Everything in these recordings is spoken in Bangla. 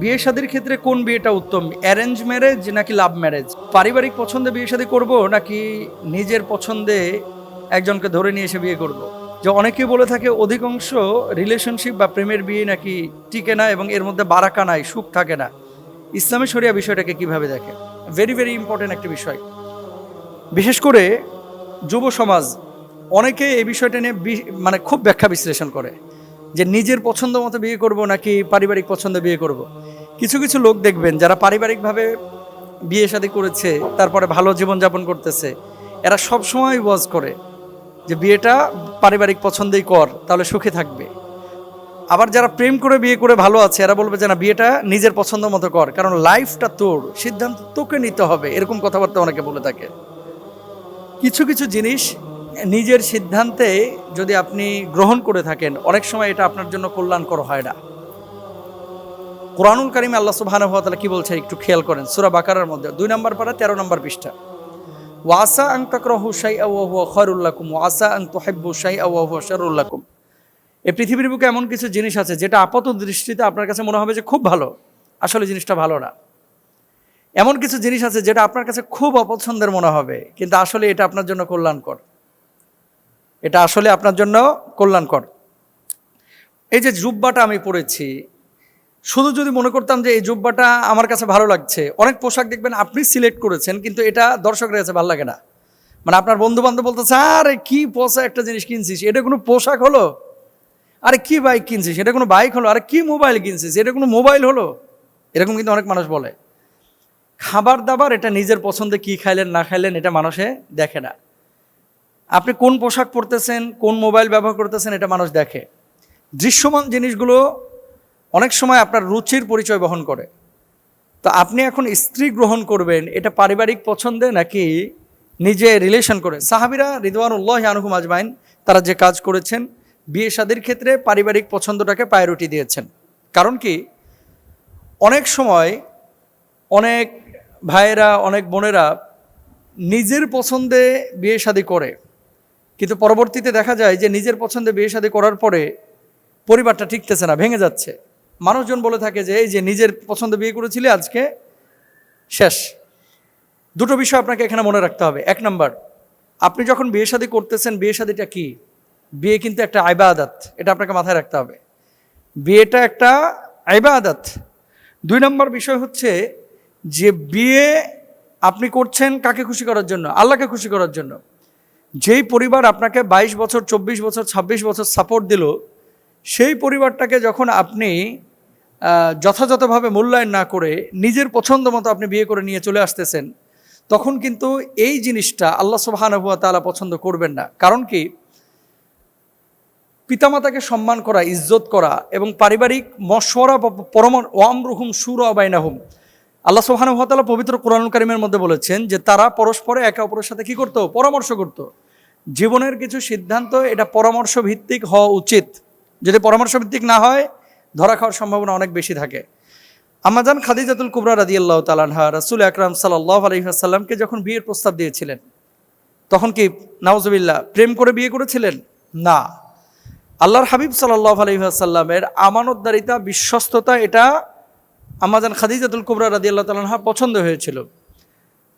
বিয়ে শাদীর ক্ষেত্রে কোন বিয়েটা উত্তম? অ্যারেঞ্জ ম্যারেজ নাকি লাভ ম্যারেজ পারিবারিক পছন্দে বিয়ে শাদী করব নাকি নিজের পছন্দে একজনকে ধরে নিয়ে এসে বিয়ে করব। যে অনেকে বলে থাকে অধিকাংশ রিলেশনশিপ বা প্রেমের বিয়ে নাকি টিকে না এবং এর মধ্যে বারাকা নাই, সুখ থাকে না। ইসলামী শরিয়া বিষয়টাকে কীভাবে দেখে? ভেরি ভেরি ইম্পর্টেন্ট একটা বিষয়। বিশেষ করে যুব সমাজ, অনেকে এই বিষয়টা নিয়ে মানে খুব ব্যাখ্যা বিশ্লেষণ করে। যে নিজের পছন্দ মতো বিয়ে করব নাকি পারিবারিক পছন্দে বিয়ে করব। কিছু কিছু লোক দেখবেন যারা পারিবারিকভাবে বিয়ে শাদী করেছে, তারপরে ভালো জীবনযাপন করতেছে, এরা সব সময় ওয়াজ করে যে বিয়েটা পারিবারিক পছন্দেই কর, তাহলে সুখে থাকবে আবার যারা প্রেম করে বিয়ে করে ভালো আছে, এরা বলবে যে না, বিয়েটা নিজের পছন্দ মতো কর, কারণ লাইফটা তোর, সিদ্ধান্ত তোকে নিতে হবে, এরকম কথাবার্তা অনেকে বলে থাকে কিছু কিছু জিনিস নিজের সিদ্ধান্তে যদি আপনি গ্রহণ করে থাকেন, অনেক সময় এটা আপনার জন্য কল্যাণকর হয় না। কোরআনুল কারিমে আল্লাহ সুবহানাহু তাআলা কি বলছে একটু খেয়াল করেন, সুরা বাকারার মধ্যে, দুই নম্বর পারা তেরো নম্বর পৃষ্ঠা। ওয়াসা আং তাকরাহু শাইআ ওয়া হুয়া খায়রুল লাকুম ওয়াসা আং তুহিব্বু শাইআ ওয়া হুয়া শাররুল লাকুম। এই পৃথিবীর বুকে এমন কিছু জিনিস আছে, যেটা আপাত দৃষ্টিতে আপনার কাছে মনে হবে যে খুব ভালো। আসলে জিনিসটা ভালো না। এমন কিছু জিনিস আছে, যেটা আপনার কাছে খুব অপছন্দের মনে হবে, কিন্তু আসলে এটা আপনার জন্য কল্যাণকর। এটা আসলে আপনার জন্য কল্যাণকর। এই যে জুব্বাটা আমি পরেছি, শুধু যদি মনে করতাম যে এই জুব্বাটা আমার কাছে ভালো লাগছে, অনেক পোশাক দেখবেন আপনি সিলেক্ট করেছেন, কিন্তু এটা দর্শকের কাছে ভালো লাগে না। মানে আপনার বন্ধু বান্ধব বলতেছে, আরে কি পোশাক একটা জিনিস কিনছিস, এটা কোনো পোশাক হলো? আরে কি বাইক কিনছিস, এটা কোনো বাইক হলো? আরে কি মোবাইল কিনছিস, এটা কোনো মোবাইল হলো? এরকম কিন্তু অনেক মানুষ বলে। খাবার দাবার, এটা নিজের পছন্দে কি খাইলেন, না খাইলেন, এটা মানুষে দেখে না। আপনি কোন পোশাক পরতেছেন, কোন মোবাইল ব্যবহার করতেছেন, এটা মানুষ দেখে। দৃশ্যমান জিনিসগুলো অনেক সময় আপনার রুচির পরিচয় বহন করে। তো আপনি এখন স্ত্রী গ্রহণ করবেন, এটা পারিবারিক পছন্দে নাকি নিজে রিলেশন করে? সাহাবিরা রিদওয়ানুল্লাহ আনহুম আজমাইন, তারা যে কাজ করেছেন, বিয়ে শাদির ক্ষেত্রে পারিবারিক পছন্দটাকে প্রায়োরিটি দিয়েছেন। কারণ কি? অনেক সময় অনেক ভাইয়েরা, অনেক বোনেরা নিজের পছন্দে বিয়ে শাদী করে। কিন্তু পরবর্তীতে দেখা যায় যে নিজের পছন্দে বিয়ে শাদী করার পরে পরিবারটা ঠিকতেছে না, ভেঙে যাচ্ছে। মানুষজন বলে থাকে যে, এই যে নিজের পছন্দে বিয়ে করেছিলে, আজকে শেষ। দুটো বিষয় আপনাকে এখানে মনে রাখতে হবে। এক নম্বর, আপনি যখন বিয়ে শাদী করতেছেন, বিয়ে শাদীটা কি? বিয়ে কিন্তু একটা আইবা আদাত এটা আপনাকে মাথায় রাখতে হবে। বিয়েটা একটা আইবা আদাত দুই নম্বর বিষয় হচ্ছে যে, বিয়ে আপনি করছেন কাকে খুশি করার জন্য? আল্লাহকে খুশি করার জন্য। যেই পরিবার আপনাকে বাইশ বছর, চব্বিশ বছর ২৬ বছর সাপোর্ট দিল, সেই পরিবারটাকে যখন আপনি যথাযথভাবে মূল্যায়ন না করে নিজের পছন্দ মতো আপনি বিয়ে করে নিয়ে চলে আসতেছেন, তখন কিন্তু এই জিনিসটা আল্লাহ সুবাহানুয়া তালা পছন্দ করবেন না। কারণ কি? পিতামাতাকে সম্মান করা, ইজ্জত করা এবং পারিবারিক মশওয়ারা পরম পরমর ওয়াম রুহুম সুর অবাইনাহুম আল্লাহ সুবাহানুভাতালা পবিত্র কোরআন কারিমের মধ্যে বলেছেন যে তারা পরস্পরে একে অপরের সাথে কি করতো? পরামর্শ করতো। জীবনের কিছু সিদ্ধান্ত, এটা পরামর্শ ভিত্তিক হওয়া উচিত। যদি পরামর্শ ভিত্তিক না হয়, ধরা খাওয়ার সম্ভাবনা অনেক বেশি থাকে। আমাজান খাদিজাতুল কুবরা রাদি আল্লাহ তালানহা রাসুল আকরাম সাল্লাহ আলহিহাসাল্লামকে যখন বিয়ের প্রস্তাব দিয়েছিলেন, তখন কি নওয়াজবিল্লাহ প্রেম করে বিয়ে করেছিলেন? না। আল্লাহর হাবিব সাল্লাহ আলহিহাসাল্লামের আমানতদারিতা, বিশ্বস্ততা, এটা আমাজান খাদিজাতুল কুবরা রাদি আল্লাহ তালানহা পছন্দ হয়েছিল।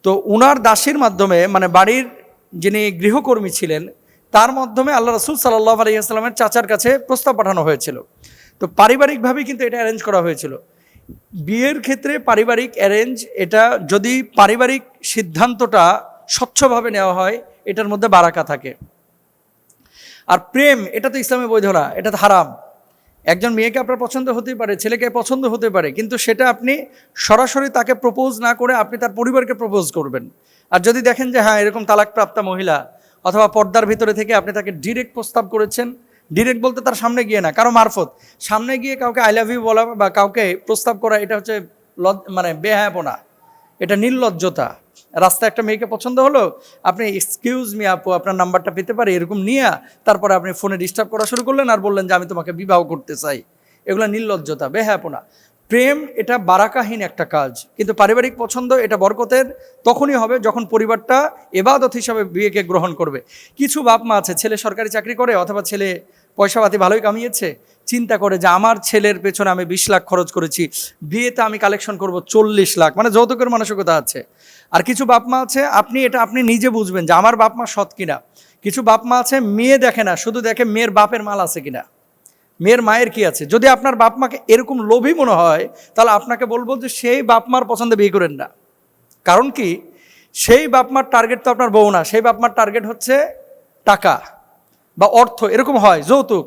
তো উনার দাসীর মাধ্যমে মানে বাড়ির যিনি গৃহকর্মী ছিলেন, তার মাধ্যমে আল্লাহ রসুল সাল্লাহ আলহিহাস্লামের চাচার কাছে প্রস্তাব পাঠানো হয়েছিল। তো পারিবারিকভাবেই কিন্তু এটা অ্যারেঞ্জ করা হয়েছিল। বিয়ের ক্ষেত্রে পারিবারিক অ্যারেঞ্জ, এটা যদি পারিবারিক সিদ্ধান্তটা স্বচ্ছভাবে নেওয়া হয়, এটার মধ্যে বারাকা থাকে। আর প্রেম, এটা তো ইসলামে বৈধ না, এটা তো হারাম। একজন মেয়েকে আপনার পছন্দ হতেই পারে, ছেলেকে পছন্দ হতে পারে, কিন্তু সেটা আপনি সরাসরি তাকে প্রপোজ না করে আপনি তার পরিবারকে প্রপোজ করবেন। আর যদি দেখেন যে হ্যাঁ এরকম তালাকপ্রাপ্তা মহিলা অথবা পর্দার ভিতরে থেকে আপনি তাকে ডিরেক্ট প্রস্তাব করেছেন ডিরেক্ট বলতে তার সামনে গিয়ে না, কারও মারফত, সামনে গিয়ে কাউকে আই লাভ ইউ বলা বা কাউকে প্রস্তাব করা, এটা হচ্ছে মানে বেহায়াপনা। এটা নির্লজ্জতা। রাস্তায় একটা মেয়েকে পছন্দ হলো, আপনি এক্সকিউজ মি আপু, আপনার নাম্বারটা পেতে পারি? এরকম নিয়ে তারপরে আপনি ফোনে ডিস্টার্ব করা শুরু করলেন আর বললেন যে, আমি তোমাকে বিবাহ করতে চাই। এগুলো নির্লজ্জতা। বেহায়াপনা প্রেম, এটা বারাকাহীন একটা কাজ। কিন্তু পারিবারিক পছন্দ, এটা বরকতের, তখনই হবে যখন পরিবারটা এবাদত হিসাবে বিয়েকে গ্রহণ করবে। কিছু বাপ মা আছে, ছেলে সরকারি চাকরি করে, অথবা ছেলে পয়সাপাতি ভালোই কামিয়েছে চিন্তা করে যে আমার ছেলের পেছনে আমি বিশ লাখ খরচ করেছি, বিয়েতে আমি কালেকশন করব চল্লিশ লাখ। মানে যৌতুকের মানসিকতা আছে। আর কিছু বাপমা আছে, আপনি এটা আপনি নিজে বুঝবেন যে আমার বাপ মা সৎ কিনা। কিছু বাপমা আছে, মেয়ে দেখে না, শুধু দেখে মেয়ের বাপের মাল আছে কিনা। মেয়ের মায়ের কি আছে? যদি আপনার বাপমাকে এরকম লোভী মনে হয়, তাহলে আপনাকে বলব যে সেই বাপ মার পছন্দে বিয়ে করেন না। কারণ কি? সেই বাপ মার টার্গেট তো আপনার বউ না, সেই বাপ মার টার্গেট হচ্ছে টাকা বা অর্থ, এরকম হয়, যৌতুক।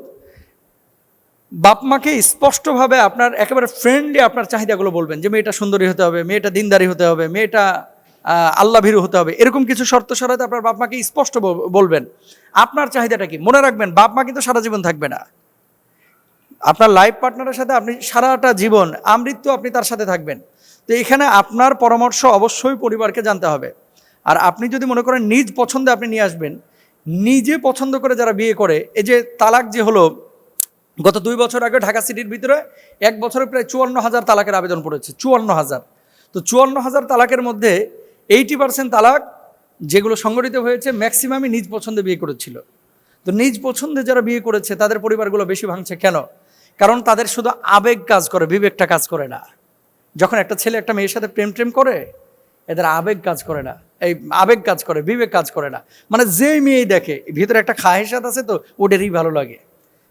বাপ মাকে স্পষ্টভাবে আপনার একেবারে ফ্রেন্ডলি আপনার চাহিদাগুলো বলবেন যে, মেয়েটা সুন্দরী হতে হবে, মেয়েটা দিনদারি হতে হবে, মেয়েটা আল্লাহ ভীরু হতে হবে। এরকম কিছু শর্ত সরাতে আপনার বাপ মাকে স্পষ্ট বল- বলবেন। আপনার চাহিদাটা কি? মনে রাখবেন, বাপ মা কিন্তু সারা জীবন থাকবে না। আপনার লাইফ পার্টনারের সাথে আপনি সারাটা জীবন আমৃত্যু আপনি তার সাথে থাকবেন। তো এখানে আপনার পরামর্শ অবশ্যই পরিবারকে জানতে হবে। আর আপনি যদি মনে করেন নিজ পছন্দে আপনি নিয়ে আসবেন, নিজে পছন্দ করে যারা বিয়ে করে, এই যে তালাক যে হলো গত দুই বছর আগে ঢাকা সিটির ভিতরে এক বছরে প্রায় চুয়ান্ন হাজার তালাকের আবেদন পড়েছে চুয়ান্ন হাজার তো চুয়ান্ন হাজার তালাকের মধ্যে এইটি পার্সেন্ট তালাক যেগুলো সংগঠিত হয়েছে, ম্যাক্সিমামই নিজ পছন্দে বিয়ে করেছিল। তো নিজ পছন্দে যারা বিয়ে করেছে, তাদের পরিবারগুলো বেশি ভাঙছে কেন? কারণ তাদের শুধু আবেগ কাজ করে, বিবেকটা কাজ করে না। যখন একটা ছেলে একটা মেয়ের সাথে প্রেম প্রেম করে, এদের আবেগ কাজ করে না। এই আবেগ কাজ করে, বিবেক কাজ করে না। মানে যেই মেয়েই দেখে, ভিতরে একটা খাহেসাত আছে তো ওটারই ভালো লাগে।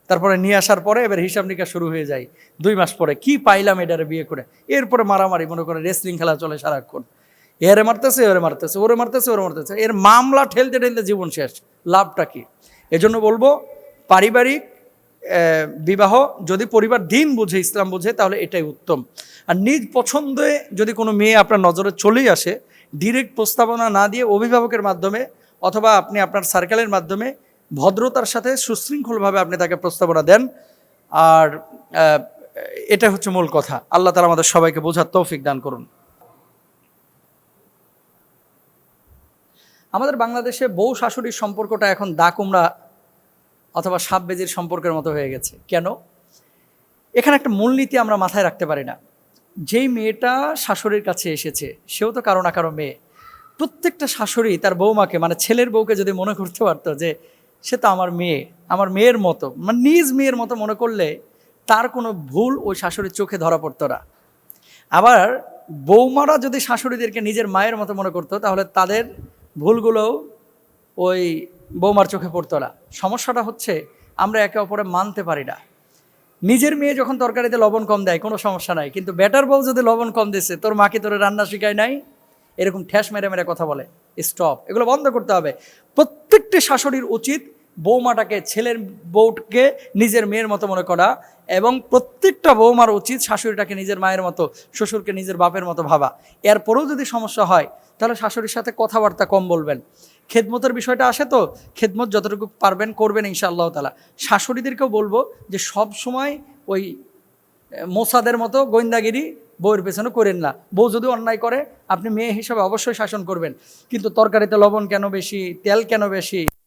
তারপরে নিয়ে আসার পরে এবার হিসাব নিকাশ শুরু হয়ে যায়। দুই মাস পরে কি পাইলাম এটারে বিয়ে করে? এরপরে মারামারি, মনে করে রেসলিং খেলা চলে সারাক্ষণ। এরে মারতেছে, ওরে মারতেছে ওরে মারতেছে ওরে মারতেছে। এর মামলা ঠেলতে ঠেলতে জীবন শেষ। লাভটা কি? এজন্য বলব, পারিবারিক বিবাহ যদি পরিবার দিন বুঝে, ইসলাম বুঝে, তাহলে এটাই উত্তম। আর নিজ পছন্দে যদি কোনো মেয়ে আপনার নজরে চলেই আসে ডিরেক্ট প্রস্তাবনা না দিয়ে অভিভাবকের মাধ্যমে অথবা আপনি আপনার সার্কেলের মাধ্যমে ভদ্রতার সাথে সুশৃঙ্খলভাবে আপনি তাকে প্রস্তাবনা দেন। আর এটা হচ্ছে মূল কথা। আল্লাহ তালা আমাদের সবাইকে বোঝার তৌফিক দান করুন। আমাদের বাংলাদেশে বউ শাশুড়ির সম্পর্কটা এখন দা কুমড়া অথবা সাপ বেজির সম্পর্কের মতো হয়ে গেছে। কেন? এখানে একটা মূলনীতি আমরা মাথায় রাখতে পারি না। যেই মেয়েটা শাশুড়ির কাছে এসেছে, সেও তো কারও না কারও মেয়ে। প্রত্যেকটা শাশুড়ি তার বৌমাকে মানে ছেলের বউকে যদি মনে করতে পারতো যে সে তো আমার মেয়ে, আমার মেয়ের মতো। মানে নিজ মেয়ের মতো মনে করলে তার কোনো ভুল ওই শাশুড়ির চোখে ধরা পড়তো না। আবার বৌমারা যদি শাশুড়িদেরকে নিজের মায়ের মতো মনে করতো, তাহলে তাদের ভুলগুলোও ওই বৌমার চোখে পড়তো না। সমস্যাটা হচ্ছে আমরা একে অপরে মানতে পারি না। নিজের মেয়ে যখন তরকারিতে লবণ কম দেয়, কোনো সমস্যা নাই। কিন্তু বেটার বউ যদি লবণ কম দিচ্ছে তোর মাকে তোর রান্না শিখায় নাই? এরকম ঠ্যাস মেরে মেরে কথা বলে স্টপ এগুলো বন্ধ করতে হবে। প্রত্যেকটি শাশুড়ির উচিত বৌমাটাকে, ছেলের বউকে নিজের মেয়ের মতো মনে করা এবং প্রত্যেকটা বৌমার উচিত শাশুড়িটাকে নিজের মায়ের মতো, শ্বশুরকে নিজের বাপের মতো ভাবা। এরপরেও যদি সমস্যা হয়, তাহলে শাশুড়ির সাথে কথাবার্তা কম বলবেন। খেদমতের বিষয়টা আসে তো, খেদমত যতটুকু পারবেন করবেন ইনশাআল্লাহ তালা শাশুড়িদেরকেও বলব যে সব সময় ওই মোসাদের মতো গোয়েন্দাগিরি বউয়ের পেছনে করেন না। বউ যদি অন্যায় করে, আপনি মেয়ে হিসাবে অবশ্যই শাসন করবেন। কিন্তু তরকারিতে লবণ কেন বেশি, তেল কেন বেশি?